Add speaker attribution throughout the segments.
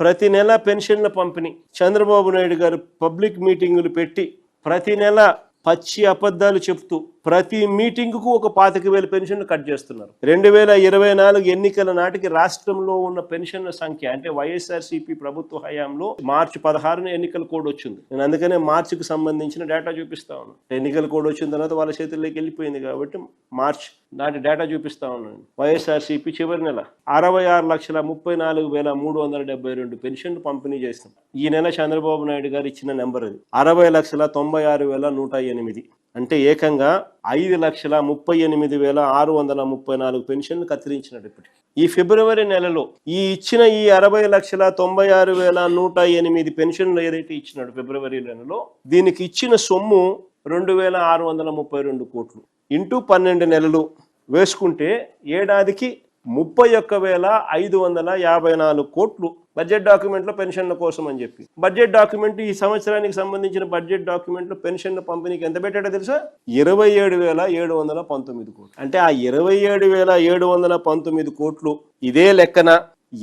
Speaker 1: ప్రతి నెల పెన్షన్ల పంపిణీ. చంద్రబాబు నాయుడు గారు పబ్లిక్ మీటింగులు పెట్టి ప్రతి నెల పచ్చి అబద్ధాలు చెప్తూ ప్రతి మీటింగ్కు ఒక పాతిక వేల పెన్షన్లు కట్ చేస్తున్నారు. రెండు వేల ఇరవై నాలుగు ఎన్నికల నాటికి రాష్ట్రంలో ఉన్న పెన్షన్ల సంఖ్య అంటే వైఎస్ఆర్సీపీ ప్రభుత్వ హయాంలో మార్చి పదహారున ఎన్నికల కోడ్ వచ్చింది. నేను అందుకనే మార్చికి సంబంధించిన డేటా చూపిస్తా ఉన్నాను ఎన్నికల కోడ్ వచ్చిన తర్వాత వాళ్ళ చేతుల్లోకి వెళ్ళిపోయింది కాబట్టి మార్చ్ నాటి డేటా చూపిస్తా ఉన్నాను వైఎస్ఆర్సీపీ చివరి నెల అరవై ఆరు లక్షల ముప్పై నాలుగు వేల మూడు వందల డెబ్బై రెండు పెన్షన్లు పంపిణీ చేస్తాం ఈ నెల చంద్రబాబు నాయుడు గారు ఇచ్చిన నెంబర్ అది అరవై లక్షల తొంభై ఆరు వేల నూట ఎనిమిది. అంటే ఏకంగా ఐదు లక్షల ముప్పై ఎనిమిది వేల ఆరు వందల ముప్పై నాలుగు పెన్షన్లు కత్తిరించినట్టు ఇప్పటికి. ఈ ఫిబ్రవరి నెలలో ఈ ఇచ్చిన ఈ అరవై లక్షల తొంభై ఆరు వేల నూట ఎనిమిది పెన్షన్లు ఏదైతే ఇచ్చినాడు ఫిబ్రవరి నెలలో దీనికి ఇచ్చిన సొమ్ము రెండు వేల ఆరు వందల ముప్పై రెండు కోట్లు. ఇంటూ పన్నెండు నెలలు వేసుకుంటే ఏడాదికి ముప్పై ఒక్క వేల ఐదు వందల యాభై నాలుగు కోట్లు బడ్జెట్ డాక్యుమెంట్లో పెన్షన్ల కోసం అని చెప్పి. బడ్జెట్ డాక్యుమెంట్ ఈ సంవత్సరానికి సంబంధించిన బడ్జెట్ డాక్యుమెంట్లో పెన్షన్ల పంపిణీకి ఎంత పెట్టాడో తెలుసా? ఇరవై ఏడు వేల ఏడు వందల పంతొమ్మిది కోట్లు. అంటే ఆ ఇరవై ఏడు వేల ఏడు వందల పంతొమ్మిది కోట్లు ఇదే లెక్కన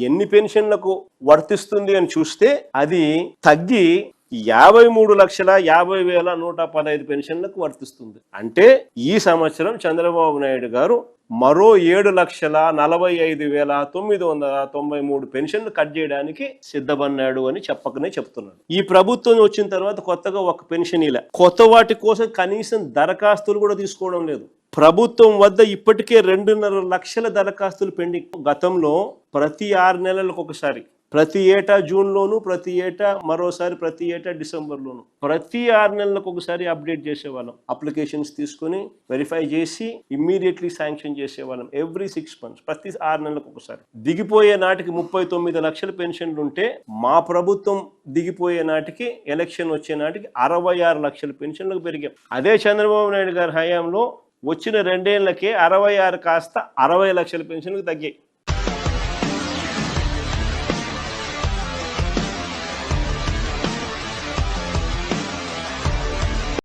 Speaker 1: ఎన్ని పెన్షన్లకు వర్తిస్తుంది అని చూస్తే అది తగ్గి యాభై మూడు లక్షల యాభై వేల నూట పదహైదు పెన్షన్లకు వర్తిస్తుంది. అంటే ఈ సంవత్సరం చంద్రబాబు నాయుడు గారు మరో ఏడు లక్షల నలభై ఐదు వేల తొమ్మిది వందల తొంభై మూడు పెన్షన్లు కట్ చేయడానికి సిద్ధపడినాడు అని చెప్పకనే చెప్తున్నాడు ఈ ప్రభుత్వం వచ్చిన తర్వాత కొత్తగా ఒక పెన్షన్ ఇలా. కొత్త వాటి కోసం కనీసం దరఖాస్తులు కూడా తీసుకోవడం లేదు. ప్రభుత్వం వద్ద ఇప్పటికే రెండున్నర లక్షల దరఖాస్తులు పెండింగ్. గతంలో ప్రతి ఆరు నెలలకు ఒకసారి ప్రతి ఏటా జూన్లోను ప్రతి ఏటా మరోసారి ప్రతి ఏటా డిసెంబర్లోను. ప్రతి ఆరు నెలలకు ఒకసారి అప్డేట్ చేసేవాళ్ళం. అప్లికేషన్స్ తీసుకొని వెరిఫై చేసి ఇమ్మీడియట్లీ శాంక్షన్ చేసేవాళ్ళం. ఎవ్రీ సిక్స్ మంత్స్ ప్రతి ఆరు నెలలకు ఒకసారి. దిగిపోయే నాటికి ముప్పై తొమ్మిది లక్షల పెన్షన్లు ఉంటే మా ప్రభుత్వం దిగిపోయే నాటికి ఎలక్షన్ వచ్చే నాటికి అరవై ఆరు లక్షల పెన్షన్లకు పెరిగాం. అదే చంద్రబాబు నాయుడు గారి హయాంలో వచ్చిన రెండేళ్ళకే అరవై ఆరు కాస్త అరవై లక్షల పెన్షన్లకు తగ్గాయి.